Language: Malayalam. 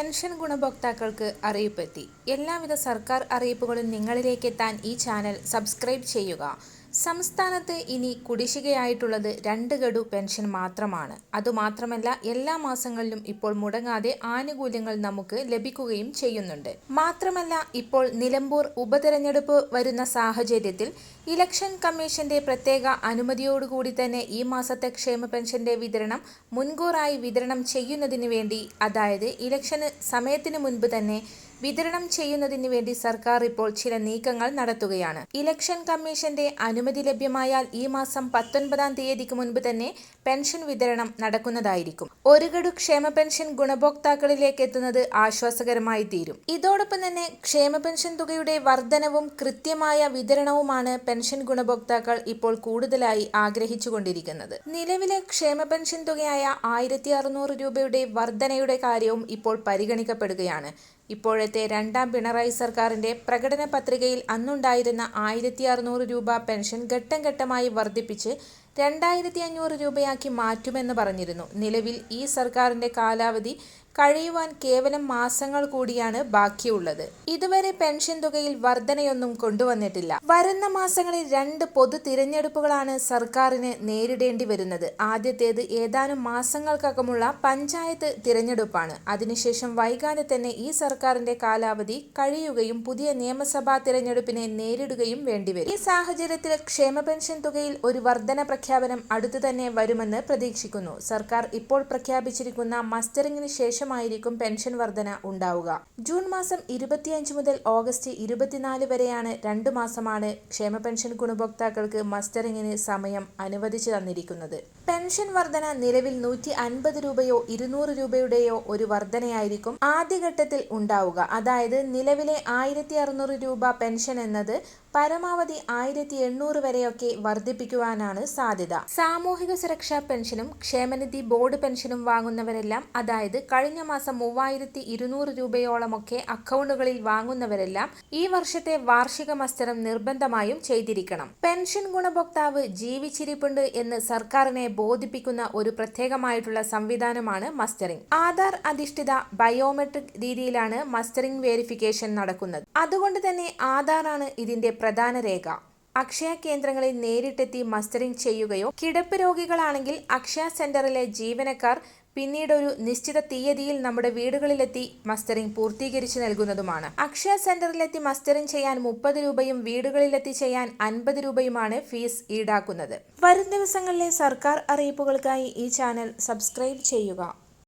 പെൻഷൻ ഗുണഭോക്താക്കൾക്ക് അറിയിപ്പെത്തി എല്ലാവിധ സർക്കാർ അറിയിപ്പുകളും നിങ്ങളിലേക്ക് എത്താൻ ഈ ചാനൽ സബ്സ്ക്രൈബ് ചെയ്യുക. സംസ്ഥാനത്ത് ഇനി കുടിശ്ശികയായിട്ടുള്ളത് രണ്ട് ഗഡു പെൻഷൻ മാത്രമാണ്. അതുമാത്രമല്ല എല്ലാ മാസങ്ങളിലും ഇപ്പോൾ മുടങ്ങാതെ ആനുകൂല്യങ്ങൾ നമുക്ക് ലഭിക്കുകയും ചെയ്യുന്നുണ്ട്. മാത്രമല്ല ഇപ്പോൾ നിലമ്പൂർ ഉപതെരഞ്ഞെടുപ്പ് വരുന്ന സാഹചര്യത്തിൽ ഇലക്ഷൻ കമ്മീഷന്റെ പ്രത്യേക അനുമതിയോടുകൂടി തന്നെ ഈ മാസത്തെ ക്ഷേമ പെൻഷന്റെ വിതരണം മുൻകൂറായി വിതരണം ചെയ്യുന്നതിന് വേണ്ടി അതായത് ഇലക്ഷന് സമയത്തിന് മുൻപ് തന്നെ വിതരണം ചെയ്യുന്നതിന് വേണ്ടി സർക്കാർ ഇപ്പോൾ ചില നീക്കങ്ങൾ നടത്തുകയാണ്. ഇലക്ഷൻ കമ്മീഷന്റെ അനുമതി ലഭ്യമായാൽ ഈ മാസം പത്തൊൻപതാം തീയതിക്ക് മുൻപ് തന്നെ പെൻഷൻ വിതരണം നടക്കുന്നതായിരിക്കും. ഒരു ഗഡു ക്ഷേമ പെൻഷൻ ഗുണഭോക്താക്കളിലേക്ക് എത്തുന്നത് ആശ്വാസകരമായി തീരും. ഇതോടൊപ്പം തന്നെ ക്ഷേമ പെൻഷൻ തുകയുടെ വർധനവും കൃത്യമായ വിതരണവുമാണ് പെൻഷൻ ഗുണഭോക്താക്കൾ ഇപ്പോൾ കൂടുതലായി ആഗ്രഹിച്ചുകൊണ്ടിരിക്കുന്നത്. നിലവിലെ ക്ഷേമ പെൻഷൻ തുകയായ ആയിരത്തി രൂപയുടെ വർധനയുടെ കാര്യവും ഇപ്പോൾ പരിഗണിക്കപ്പെടുകയാണ്. ഇപ്പോഴത്തെ രണ്ടാം പിണറായി സർക്കാരിന്റെ പ്രകടന പത്രികയിൽ അന്നുണ്ടായിരുന്ന ആയിരത്തി അറുന്നൂറ് രൂപ പെൻഷൻ ഘട്ടം ഘട്ടമായി വർദ്ധിപ്പിച്ച് രണ്ടായിരത്തി അഞ്ഞൂറ് രൂപയാക്കി മാറ്റുമെന്ന് പറഞ്ഞിരുന്നു. നിലവിൽ ഈ സർക്കാരിന്റെ കാലാവധി കഴിയുവാൻ കേവലം മാസങ്ങൾ കൂടിയാണ് ബാക്കിയുള്ളത്. ഇതുവരെ പെൻഷൻ തുകയിൽ വർധനയൊന്നും കൊണ്ടുവന്നിട്ടില്ല. വരുന്ന മാസങ്ങളിൽ രണ്ട് പൊതു തിരഞ്ഞെടുപ്പുകളാണ് സർക്കാരിന് നേരിടേണ്ടി വരുന്നത്. ആദ്യത്തേത് ഏതാനും മാസങ്ങൾക്കകമുള്ള പഞ്ചായത്ത് തിരഞ്ഞെടുപ്പാണ്. അതിനുശേഷം വൈകാതെ തന്നെ ഈ സർക്കാരിന്റെ കാലാവധി കഴിയുകയും പുതിയ നിയമസഭാ തിരഞ്ഞെടുപ്പിനെ നേരിടുകയും വേണ്ടിവരും. ഈ സാഹചര്യത്തിൽ ക്ഷേമ പെൻഷൻ തുകയിൽ ഒരു വർധന പ്രഖ്യാപനം അടുത്തു തന്നെ വരുമെന്ന് പ്രതീക്ഷിക്കുന്നു. സർക്കാർ ഇപ്പോൾ പ്രഖ്യാപിച്ചിരിക്കുന്ന മസ്റ്ററിംഗിന് ശേഷമായിരിക്കും പെൻഷൻ വർധന ഉണ്ടാവുക. ജൂൺ മാസം ഇരുപത്തിയഞ്ച് മുതൽ ഓഗസ്റ്റ് ഇരുപത്തിനാല് വരെയാണ് രണ്ടു മാസമാണ് ക്ഷേമ പെൻഷൻ ഗുണഭോക്താക്കൾക്ക് മസ്റ്ററിംഗിന് സമയം അനുവദിച്ചു തന്നിരിക്കുന്നത്. പെൻഷൻ വർധന നിലവിൽ നൂറ്റി അൻപത് രൂപയോ ഇരുന്നൂറ് രൂപയുടെയോ ഒരു വർധനയായിരിക്കും ആദ്യഘട്ടത്തിൽ ഉണ്ടാവുക. അതായത് നിലവിലെ ആയിരത്തി അറുന്നൂറ് രൂപ പെൻഷൻ എന്നത് പരമാവധി ആയിരത്തി എണ്ണൂറ് വരെയൊക്കെ വർദ്ധിപ്പിക്കുവാനാണ് സാധ്യത. സാമൂഹിക സുരക്ഷാ പെൻഷനും ക്ഷേമനിധി ബോർഡ് പെൻഷനും വാങ്ങുന്നവരെല്ലാം അതായത് കഴിഞ്ഞ മാസം മൂവായിരത്തി ഇരുന്നൂറ് രൂപയോളമൊക്കെ അക്കൗണ്ടുകളിൽ വാങ്ങുന്നവരെല്ലാം ഈ വർഷത്തെ വാർഷിക മസ്തരം നിർബന്ധമായും ചെയ്തിരിക്കണം. പെൻഷൻ ഗുണഭോക്താവ് ജീവിച്ചിരിപ്പുണ്ട് എന്ന് സർക്കാരിനെ ബോധിപ്പിക്കുന്ന ഒരു പ്രത്യേകമായിട്ടുള്ള സംവിധാനമാണ് മസ്റ്ററിംഗ്. ആധാർ അധിഷ്ഠിത ബയോമെട്രിക് രീതിയിലാണ് മസ്റ്ററിംഗ് വെരിഫിക്കേഷൻ നടക്കുന്നത്. അതുകൊണ്ട് തന്നെ ആധാറാണ് ഇതിന്റെ പ്രധാന രേഖ. അക്ഷയ കേന്ദ്രങ്ങളിൽ നേരിട്ടെത്തി മസ്റ്ററിംഗ് ചെയ്യുകയോ കിടപ്പ് രോഗികളാണെങ്കിൽ അക്ഷയ സെന്ററിലെ ജീവനക്കാർ പിന്നീട് ഒരു നിശ്ചിത തീയതിയിൽ നമ്മുടെ വീടുകളിലെത്തി മസ്റ്ററിംഗ് പൂർത്തീകരിച്ചു നൽകുന്നതുമാണ്. അക്ഷയ സെന്ററിലെത്തി മസ്റ്ററിംഗ് ചെയ്യാൻ മുപ്പത് രൂപയും വീടുകളിലെത്തി ചെയ്യാൻ അൻപത് രൂപയുമാണ് ഫീസ് ഈടാക്കുന്നത്. വരും ദിവസങ്ങളിലെ സർക്കാർ അറിയിപ്പുകൾക്കായി ഈ ചാനൽ സബ്സ്ക്രൈബ് ചെയ്യുക.